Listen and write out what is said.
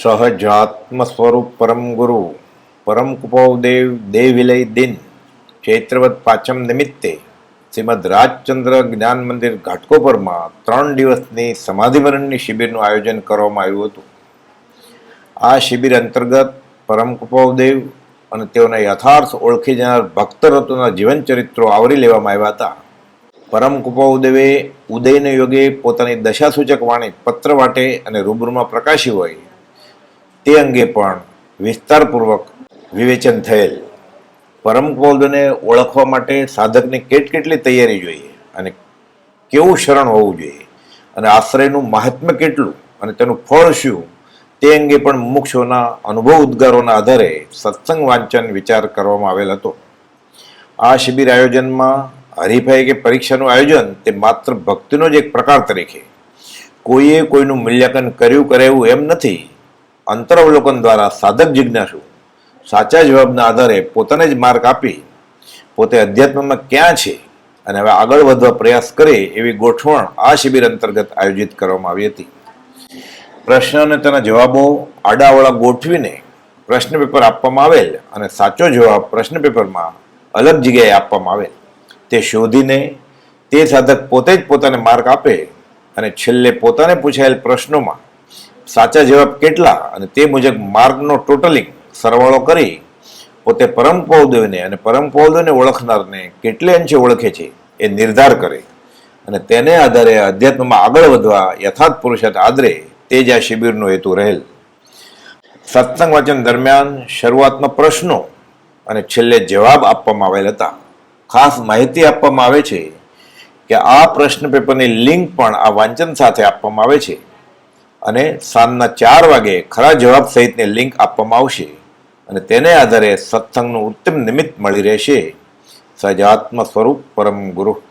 સહજાત્મ સ્વરૂપ પરમ ગુરુ, પરમ કુપોદેવ દેવિલય દિન ચૈત્રવત પાચમ નિમિત્તે શ્રીમદ રાજચંદ્ર જ્ઞાન મંદિર ઘાટકોપરમાં ત્રણ દિવસની સમાધિવરણની શિબિરનું આયોજન કરવામાં આવ્યું હતું. આ શિબિર અંતર્ગત પરમ કુપોદેવ અને તેઓના યથાર્થ ઓળખી જનાર ભક્તરત્વના જીવન ચરિત્રો આવરી લેવામાં આવ્યા હતા. પરમ કુપોદેવે ઉદયન યોગે પોતાની દશાસૂચક વાણી પત્ર વાટે અને રૂબરૂમાં પ્રકાશી હોય તે અંગે પણ વિસ્તારપૂર્વક વિવેચન થયેલ. પરમ કુપોદેવને ઓળખવા માટે સાધકની કેટ કેટલી તૈયારી જોઈએ અને કેવું શરણ હોવું જોઈએ અને આશ્રયનું મહાત્મ્ય કેટલું અને તેનું ફળ શું તે અંગે પણ મુમુક્ષોના અનુભવ ઉદ્ગારોના આધારે સત્સંગ વાંચન વિચાર કરવામાં આવેલ હતો. આ શિબિર આયોજનમાં હરીફાઈ કે પરીક્ષાનું આયોજન તે માત્ર ભક્તિનો જ એક પ્રકાર તરીકે કોઈએ કોઈનું મૂલ્યાંકન કર્યું કરે એવું એમ નથી અંતરવલોકન દ્વારા સાધક જિજ્ઞાસુ. સાચા જવાબના આધારે પોતાને જ માર્ક આપી પોતે અધ્યાત્મમાં ક્યાં છે અને હવે આગળ વધવા પ્રયાસ કરે એવી ગોઠવણ આ શિબિર અંતર્ગત આયોજિત કરવામાં આવી હતી. પ્રશ્ન અને તેના જવાબો આડાવાળા ગોઠવીને પ્રશ્ન પેપર આપવામાં આવેલ અને સાચો જવાબ પ્રશ્ન પેપરમાં અલગ જગ્યાએ આપવામાં આવેલ. તે શોધીને તે સાધક પોતે જ પોતાને માર્ક આપે અને છેલ્લે પોતાને પૂછાયેલ પ્રશ્નોમાં સાચા જવાબ કેટલા અને તે મુજબ માર્ગનો ટોટલિંગ સરવાળો કરી પોતે પરમ પૌદેવને અને પરમ પૌદેવને ઓળખનારને કેટલે અંશે ઓળખે છે એ નિર્ધાર કરે. અને તેને આધારે અધ્યાત્મમાં આગળ વધવા યથાર્થ પુરુષાર્થ આદરે તે જ આ શિબિરનો હેતુ રહેલ. સત્સંગ વાચન દરમિયાન શરૂઆતમાં પ્રશ્નો અને છેલ્લે જવાબ આપવામાં આવેલ હતા. ખાસ માહિતી આપવામાં આવે છે કે આ પ્રશ્ન પેપરની લિંક પણ આ વાંચન સાથે આપવામાં આવે છે. અને સાંજના ચાર વાગે ખરા જવાબ સહિતની લિંક આપવામાં આવશે અને તેને આધારે સત્સંગનું ઉત્તમ નિમિત્ત મળી રહેશે. સહજાત્મ સ્વરૂપ પરમ ગુરુ.